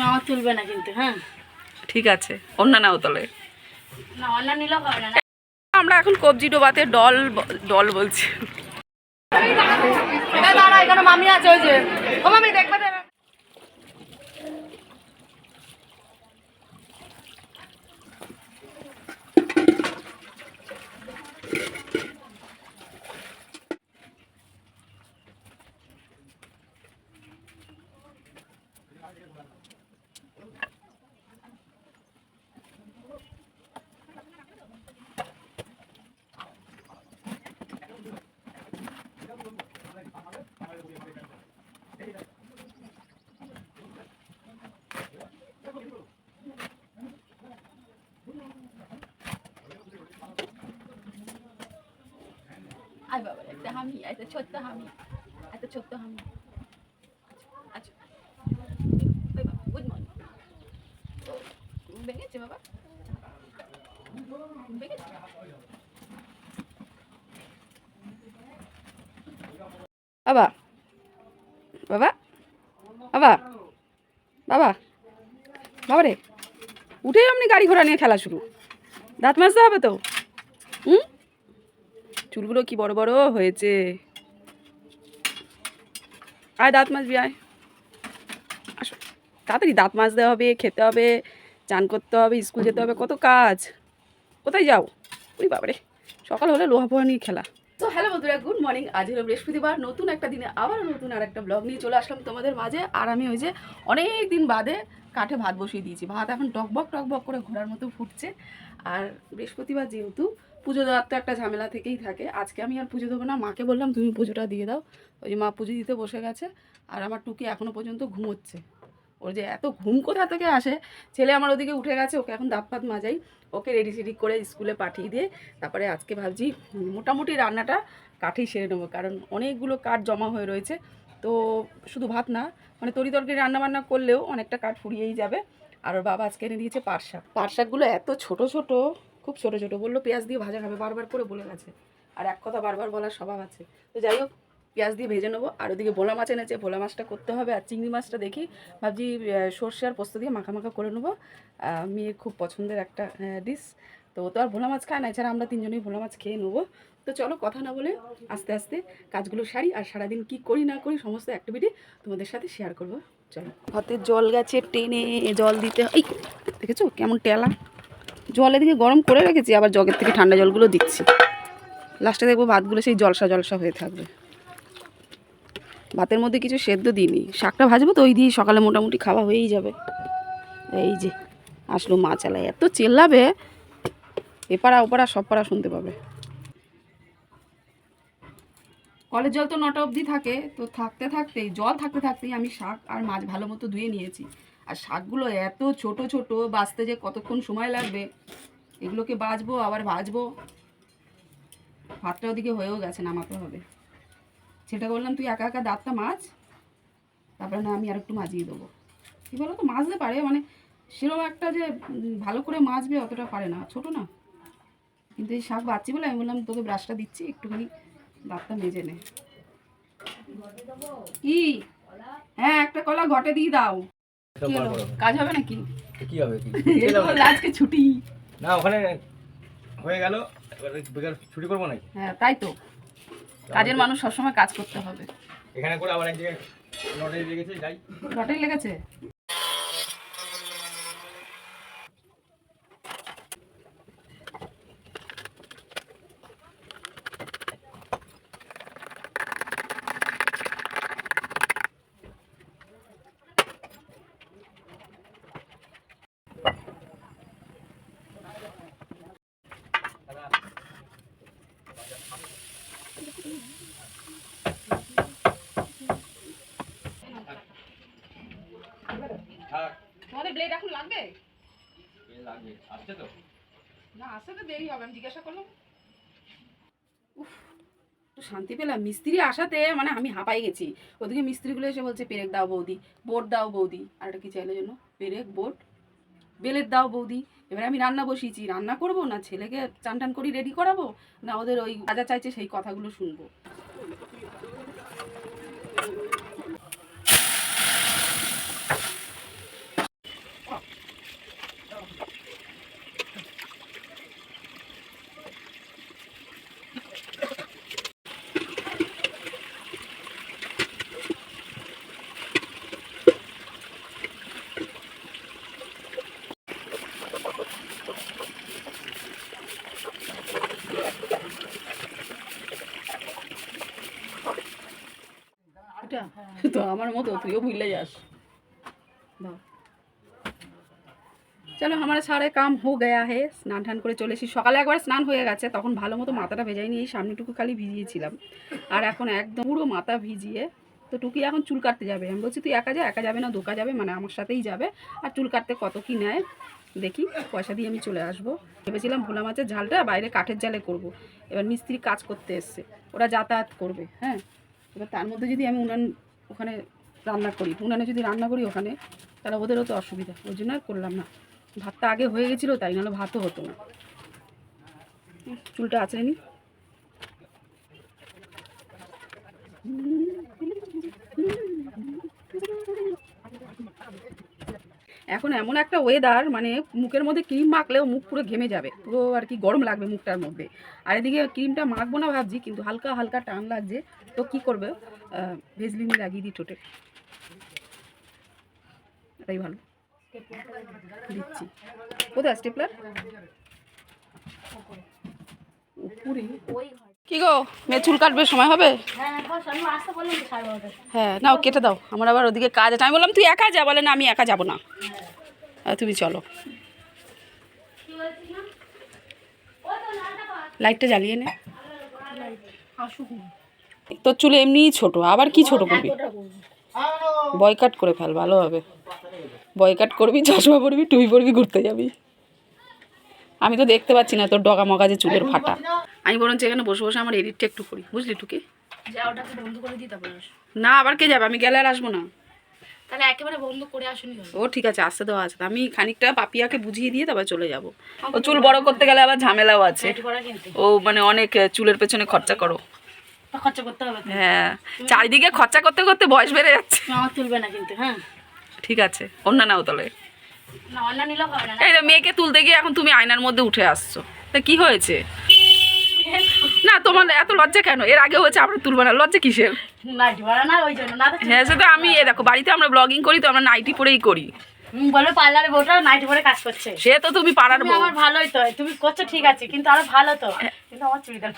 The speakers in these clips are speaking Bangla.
আমার তুলবে না কিন্তু হ্যাঁ? ঠিক আছে অন্য নাও তলে না অন্য নিলেও হবে না। আমরা এখন কবজি ডোবাতে ডল ডল বলছি। দাঁড়া এখানে মামি আছে ওই যে। ও মামি হামি একটা ছোট্ট হামি একটা ছোট্ট হামি। আচ্ছা গুড মর্নিং ভেঙেছে বাবা? বাবা বাবা বাবা বাবা বাবা রে। উঠেই আপনি গাড়ি ঘোড়া নিয়ে খেলা শুরু। দাঁত মাজতে হবে তো? হুম? চুলগুলো কি বড় বড় হয়েছে? আয় দাঁত মাজবি, আয়। আসো। তাড়াতাড়ি দাঁত মাজতে হবে, খেতে হবে, চান করতে হবে, স্কুল যেতে হবে, কত কাজ। কোথায় যাও? ওই বাবারে, সকাল হলে লোহা পোহা নিয়ে খেলা। তো হ্যালো বন্ধুরা, গুড মর্নিং। আজ হলো বৃহস্পতিবার, নতুন একটা দিনে আবার নতুন আর একটা ব্লগ নিয়ে চলে আসলাম তোমাদের মাঝে। আর আমি ওই যে অনেক দিন বাদে কাঠে ভাত বসিয়ে দিয়েছি। ভাত এখন টকবক টকবক করে ঘোরার মতো ফুটছে। আর বৃহস্পতিবার যেহেতু পুজো দেওয়ার তো একটা ঝামেলা থেকেই থাকে। আজকে আমি আর পুজো দেবো না, মাকে বললাম তুমি পুজোটা দিয়ে দাও। ওই যে মা পুজো দিতে বসে গেছে, আর আমার টুকি এখনও পর্যন্ত ঘুমোচ্ছে। ওর যে এত ঘুম কোথা থেকে আসে? ছেলে আমার ওদিকে উঠে গেছে, ওকে এখন দাঁত ফাত মাজাই। ওকে রেডি সেডি করে স্কুলে পাঠিয়ে দিয়ে তারপরে আজকে ভাবছি মোটামুটি রান্নাটা কাঠেই সেরে নেব, কারণ অনেকগুলো কাঠ জমা হয়ে রয়েছে। তো শুধু ভাত না মানে তরি তরকারি রান্না বান্না করলেও অনেকটা কাঠ ফুরিয়েই যাবে। আর ওর বাবা আজকে এনে দিয়েছে পাট শাক। পাট শাকগুলো এত ছোট ছোট খুব ছোট ছোট, বলল পেঁয়াজ দিয়ে ভাজা খাবে, বারবার করে বলে গেছে। আর এক কথা বারবার বলার স্বভাব আছে। তো যাই হোক, পেঁয়াজ দিয়ে ভেজে নেব, আর ওদিকে ভোলা মাছ এনেছে, ভোলা মাছটা করতে হবে, আর চিংড়ি মাছটা দেখি, ভাবছি সর্ষে আর পোস্ত দিয়ে মাখা করে নেব। মেয়ের খুব পছন্দের একটা ডিশ তো তো আর ভোলা মাছ খায় না, এছাড়া আমরা তিনজনেই ভোলা মাছ খেয়ে নেব। তো চলো কথা না বলে আস্তে আস্তে কাজগুলো সারি, আর সারাদিন কি করি না করি সমস্ত অ্যাক্টিভিটি তোমাদের সাথে শেয়ার করব। চলো। হাতে জল গাছে টেনে, জল দিতে, এই, দেখেছ কেমন টেলা? জল এদিকে গরম করে রেখেছি, আবার জগের থেকে ঠান্ডা জলগুলো দিচ্ছি। লাস্টে দেখব ভাতগুলো সেই জলসা জলসা হয়ে থাকবে। ভাতের মধ্যে কিছু সেদ্ধ দিইনি। শাকটা ভাজবো তো ওই দিয়ে সকালে মোটামুটি খাওয়া হয়েই যাবে। এই যে, আসলো মা চালায়। এত চেল্লাবে এপাড়া ওপাড়া সব পাড়া শুনতে পাবে। কলের জল তো নটা অবধি থাকে, তো থাকতে থাকতেই, জল থাকতে থাকতেই আমি শাক আর মাছ ভালো মতো ধুয়ে নিয়েছি। আর শাকগুলো এত ছোট ছোট বাছতে যে কতক্ষণ সময় লাগবে? এগুলোকে বাজবো আবার ভাজবো। ভাতটা ওদিকে হয়েও গেছে নামাতে হবে। সেটা বললাম তুই একা একা দাঁতটা মাছ তারপরে না আমি আর একটু মাজিয়ে দেবো। কী বলো তো মাজতে পারে মানে সেরকম একটা যে ভালো করে মাজবে অতটা পারে না ছোট না। কিন্তু এই শাক বাচ্চি বলে আমি বললাম তোকে ব্রাশটা দিচ্ছি একটুখানি দাঁতটা মেজে নে। কি? হ্যাঁ একটা কলা ঘটে দিয়ে দাও? কাজ হবে নাকি? কি হবে? আজকে ছুটি। না ওখানে হয়ে গেল। এবারে বেকার ছুটি করব নাকি? হ্যাঁ তাই তো। কাজের মানুষ সবসময় কাজ করতে হবে। এখানে করে আবার এক জায়গায় লটারি লেগেছে যাই। লটারি লেগেছে? লাগবে আসছে তো? না আসতে তো দেরি হবে আমি জিজ্ঞাসা করলাম। উফ একটু শান্তি পেলাম। মিস্ত্রি আসাতে মানে আমি হাঁপাই গেছি। ওদিকে মিস্ত্রিগুলো এসে বলছে পেরেক দাও বৌদি বোর্ড দাও বৌদি। আর একটা কি চাইলে জন্য পেরেক বোর্ড? বেলের দাও বৌদি। এবার আমি রান্না বসিয়েছি। রান্না করব না? ছেলেকে চান টান করি রেডি করাবো? না ওদের ওই রাজা চাইছে সেই কথাগুলো শুনব। তো আমার মতো, তুইও ভুলে যাস। চলো, আমার সারে কাম হো গয়া হে, স্নান টান করে চলে এসেছি। সকালে একবার স্নান হয়ে গেছে, তখন ভালো মতো মাথাটা ভেজাই নিয়ে সামনেটুকু খালি ভিজিয়েছিলাম। আর এখন একদম পুরো মাথা ভিজিয়ে, তো টুকি এখন চুল কাটতে যাবে। আমি বলছি, তুই একা যা, একা যাবে না, দোকা যাবে মানে আমার সাথেই যাবে। আর চুল কাটতে কত কি নেয়, দেখি, পয়সা দিয়ে আমি চলে আসব। ভেবেছিলাম ভোলা মাছের ঝালটা বাইরে কাঠের জালে করব। এবার মিস্ত্রি কাজ করতে এসছে, ওরা যাতায়াত করবে হ্যাঁ? এবার তার মধ্যে যদি আমি উনান ওখানে রান্না করি। উনানে যদি রান্না করি ওখানে, তাহলে ওদেরও তো অসুবিধা। ওই জন্য করলাম না। ভাতটা আগে হয়ে গেছিল, তাই নাহলে ভাতও হতো না। চুলটা আছে নি। এখন এমন একটা ওয়েদার মানে মুখের মধ্যে ক্রিম মাখলেও মুখ পুরো ঘেমে যাবে। পুরো আর কি গরম লাগবে মুখটার মধ্যে। আর এদিকে ক্রিমটা মাখবো না ভাবছি, কিন্তু হালকা হালকা টান লাগছে। তো কি করবে? ভেজলিনি লাগিয়ে দিই ঠোঁটে। এটাই ভালো। দিচ্ছি। কোথায় স্টেপলার উপরে কি গো মেয়ে চুল কাটবে সময় হবে? হ্যাঁ বারোটায়। হ্যাঁ নাও কেটে দাও। আমার আবার ওদিকে কাজ আছে। আমি বললাম তুই একা যা বলে না আমি একা যাব না। তুমি চলো। লাইটটা জ্বালিয়ে নে। তোর চুল এমনিই ছোট আবার কি ছোট করবি? বয়কাট করে ফেল ভালো হবে। বয়কাট করবি চশমা পরবি টুপি পরবি ঘুরতে যাবি। আমি তো দেখতে পাচ্ছি না তোর ডগা মগা যে চুলের ফাটা। আমি বরঞ্চ এখানে বসে বসে আমার এডিটটা একটু করি। বুঝলি টুকি? যা ওটাকে বন্ধ করে দিই তারপরে না আবার কে যাবে? আমি গেলে আর আসব না। তাহলে একেবারে বন্ধ করে আসুনি ও ঠিক আছে আসতে দেওয়া আছে। আমি খানিকটা পাপিয়াকে বুঝিয়ে দিয়ে তারপর চলে যাব। ও চুল বড় করতে গেলে আবার ঝামেলাও আছে। ও মানে অনেক চুলের পেছনে খরচা করো। খরচা করতে হবে হ্যাঁ। চারিদিকে খরচা করতে করতে বয়স বেড়ে যাচ্ছে। আমার তুলবে না কিন্তু হ্যাঁ। ঠিক আছে অন্য নাও তাহলে। মেয়েকে তুলতে গিয়ে এখন তুমি আয়নার মধ্যে উঠে আসছো। তা কি হয়েছে? না তোমার এত লজ্জা কেন? এর আগে হয়েছে আমরা তুলবো না। লজ্জা কিসের? তো হ্যাঁ সেটা আমি এ দেখো বাড়িতে আমরা ব্লগিং করি তো আমরা নাইটি পরেই করি। বলবে পার্লারে বউটা নাইট পরে কাজ করছে। সে তো তুমি পাড়ার বউ আমার ভালোই তো তুমি করছ ঠিক আছে কিন্তু আরও ভালো তো। কিন্তু আমার চুড়িদার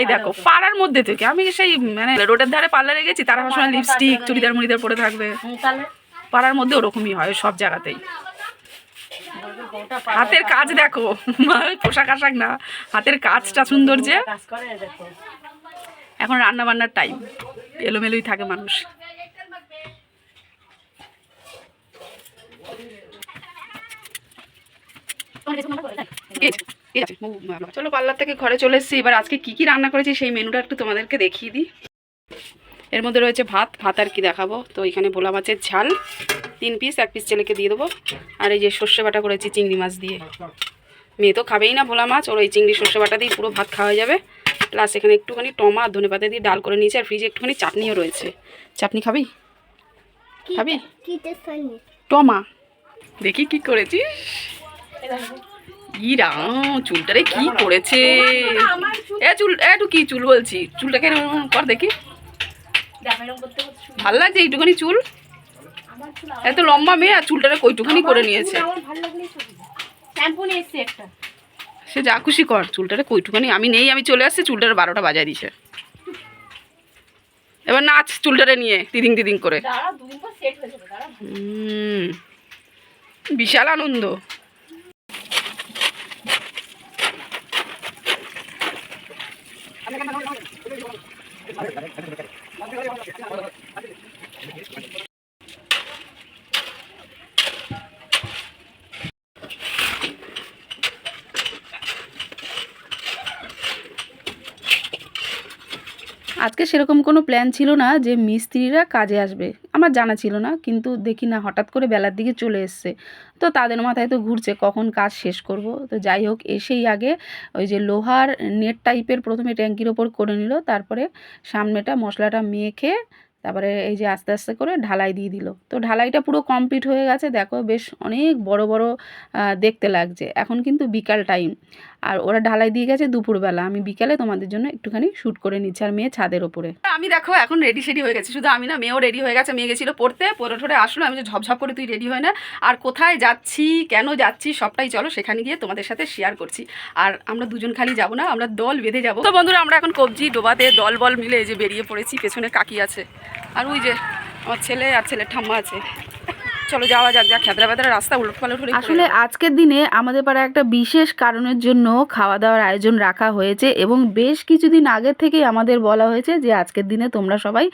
এই দেখো পাড়ার মধ্যে থেকে আমি সেই মানে রোডের ধারে পার্লারে গেছি তারা সবসময় লিপস্টিক চুড়িদার মুড়িদার পরে থাকবে। তাহলে? পাড়ার মধ্যে ওরকমই হয় সব জায়গাতেই। হাতের কাজ দেখো। পোশাক আশাক না। হাতের কাজটা সুন্দর যে। এখন রান্না বান্নার টাইম এলোমেলোই থাকে মানুষ। মনে চলো পার্লার থেকে ঘরে চলে এসেছি। এবার আজকে কি কি রান্না করেছি সেই মেনুটা একটু তোমাদেরকে দেখিয়ে দিই। এর মধ্যে রয়েছে ভাত ভাত আর কি দেখাবো। তো এখানে ভোলা মাছের ঝাল তিন পিস এক পিস ছেলেকে দিয়ে দেবো। আর এই যে সর্ষে বাটা করেছি চিংড়ি মাছ দিয়ে। মেয়ে তো খাবেই না ভোলা মাছ ওর ওই চিংড়ি সর্ষে বাটা দিয়ে পুরো ভাত খাওয়া যাবে। প্লাস এখানে একটুখানি টমা আর ধনে পাতা দিয়ে ডাল করে নিয়েছি আর ফ্রিজে একটুখানি চাটনিও রয়েছে। চাটনি খাবি? খাবি? টমা। দেখি কি করেছিস। ইরা চুলটারে কি করেছে? এ চুল এ একটু কি চুল বলছি? চুলটাকে কর দেখি দেখো, এরকম করতে করতে শুরু- ভালো লাগছে এইটুখানি চুল? এত লম্বা মেয়ে আর চুলটারে কইটুখানি করে নিয়েছে। আমার ভালো লাগলেই চলবে। শ্যাম্পু নিয়ে এসছি একটা। সে যা খুশি কর চুলটারে কইটুখানি। আমি নেই আমি চলে আসছি চুলটারে বারোটা বাজায় দিছে। এবার নাচ চুলটারে নিয়ে তিদিং তিদিং করে। হয়ে বিশাল আনন্দ। আজকে সেরকম কোনো প্ল্যান ছিল না যে মিস্ত্রিরা কাজে আসবে। আমার জানা ছিল না, কিন্তু দেখি না, হঠাৎ করে বেলার দিকে চলে এসছে। তো তাদের মাথায় তো ঘুরছে, কখন কাজ শেষ করব। তো যাই হোক, এসেই আগে ওই যে লোহার নেট টাইপের প্রথমে ট্যাঙ্কির ওপর করে নিল, তারপরে সামনেটা মশলাটা মেখে, তারপরে এই যে আস্তে আস্তে করে ঢালাই দিয়ে দিল। তো ঢালাইটা পুরো কমপ্লিট হয়ে গেছে, দেখো বেশ অনেক বড় বড় দেখতে লাগছে। এখন কিন্তু বিকাল টাইম। আর ওরা ঢালাই দিয়ে গেছে দুপুরবেলা। আমি বিকালে তোমাদের জন্য একটুখানি শ্যুট করে নিচ্ছি আর মেয়ে ছাদের ওপরে। আমি দেখো এখন রেডি সেডি হয়ে গেছে। শুধু আমি না, মেয়েও রেডি হয়ে গেছে। মেয়ে গেছিল পড়তে, পড়ে ঠোরে আসলো। আমি যে ঝপঝপ করে তুই রেডি হয় না। আর কোথায় যাচ্ছি, কেন যাচ্ছি, সবটাই চলো সেখানে গিয়ে তোমাদের সাথে শেয়ার করছি। আর আমরা দুজন খালি যাব না, আমরা দল বেঁধে যাব। তো বন্ধুরা, আমরা এখন কবজি, ডোবাতে দল বল মিলে এই যে বেরিয়ে পড়েছি, পেছনে কাকি আছে। আর ওই যে আমার ছেলে আর ছেলের ঠাম্মা আছে। চলো যাওয়া যাক যা খেতরা বেতরা রাস্তা উলট পালট হলে আসলে আজকের দিনে আমাদের পাড়ায় একটা বিশেষ কারণের জন্য খাওয়া দাওয়ার আয়োজন রাখা হয়েছে এবং বেশ কিছুদিন আগের থেকেই আমাদের বলা হয়েছে যে আজকের দিনে তোমরা সবাই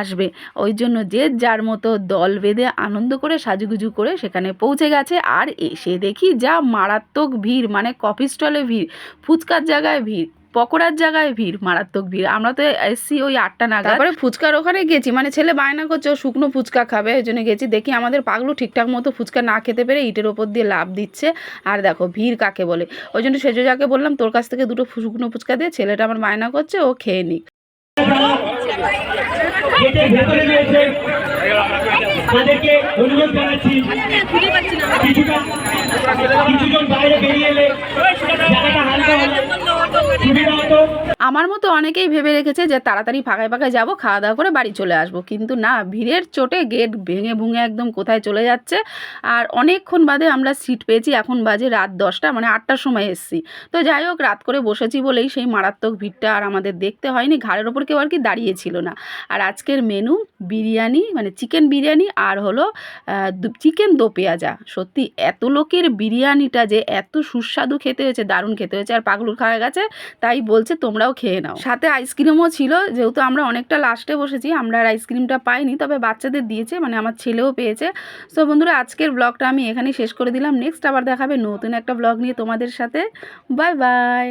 আসবে। ওই জন্য যে যার মতো দল বেঁধে আনন্দ করে সাজুগুজু করে সেখানে পৌঁছে গেছে আর এসে দেখি যা মারাত্মক ভিড় মানে কফি স্টলে ভিড় ফুচকার জায়গায় ভিড়। পকোড়ার জায়গায় ভিড় মারাত্মক ভিড়। আমরা তো এসছি ওই আটটা নাগাদ। তারপরে ফুচকার ওখানে গেছি। মানে ছেলে বায়না করছে ও শুকনো ফুচকা খাবে ওই জন্য গেছি। দেখি আমাদের পাগলু ঠিকঠাক মতো ফুচকা না খেতে পেরে ইটের ওপর দিয়ে লাভ দিচ্ছে। আর দেখো ভিড় কাকে বলে? ওই জন্য সেজোজাকে বললাম তোর কাছ থেকে দুটো শুকনো ফুচকা দিয়ে ছেলেটা আমার বায়না করছে ও খেয়ে নিক। তাদেরকে অনুরোধ জানাচ্ছি কিছুটা কিছুজন বাইরে বেরিয়ে এলে জায়গাটা হালকা হলে আমার মতো অনেকেই ভেবে রেখেছে যে তাড়াতাড়ি ফাঁকায় ফাঁকায় যাব খাওয়া দাওয়া করে বাড়ি চলে আসব। কিন্তু না, ভিড়ের চোটে গেট ভেঙে ভুঙে একদম কোথায় চলে যাচ্ছে। আর অনেকক্ষণ বাদে আমরা সিট পেয়েছি, এখন বাজে রাত দশটা মানে আটটার সময় এসছি। তো যাই হোক, রাত করে বসেছি বলেই সেই মারাত্মক ভিড়টা আর আমাদের দেখতে হয়নি, ঘাড়ের ওপর কেউ আর কি দাঁড়িয়েছিল না। আর আজকের মেনু বিরিয়ানি মানে চিকেন বিরিয়ানি আর হলো চিকেন দো পেঁয়াজা। সত্যি, এত লোকের বিরিয়ানিটা যে এত সুস্বাদু খেতে হয়েছে, দারুণ খেতে হয়েছে, আর পাগলুর খাওয়া গেছে, তাই বলছে তোমরাও খেয়ে নাও। সাথে আইসক্রিমও ছিল, যেহেতু আমরা অনেকটা লাস্টে বসেছি, আমরা আর আইসক্রিমটা পাইনি, তবে বাচ্চাদের দিয়েছে মানে আমার ছেলেও পেয়েছে। সো বন্ধুরা, আজকের ব্লগটা আমি এখানেই শেষ করে দিলাম। নেক্সট আবার দেখাবে নতুন একটা ব্লগ নিয়ে তোমাদের সাথে। Bye bye!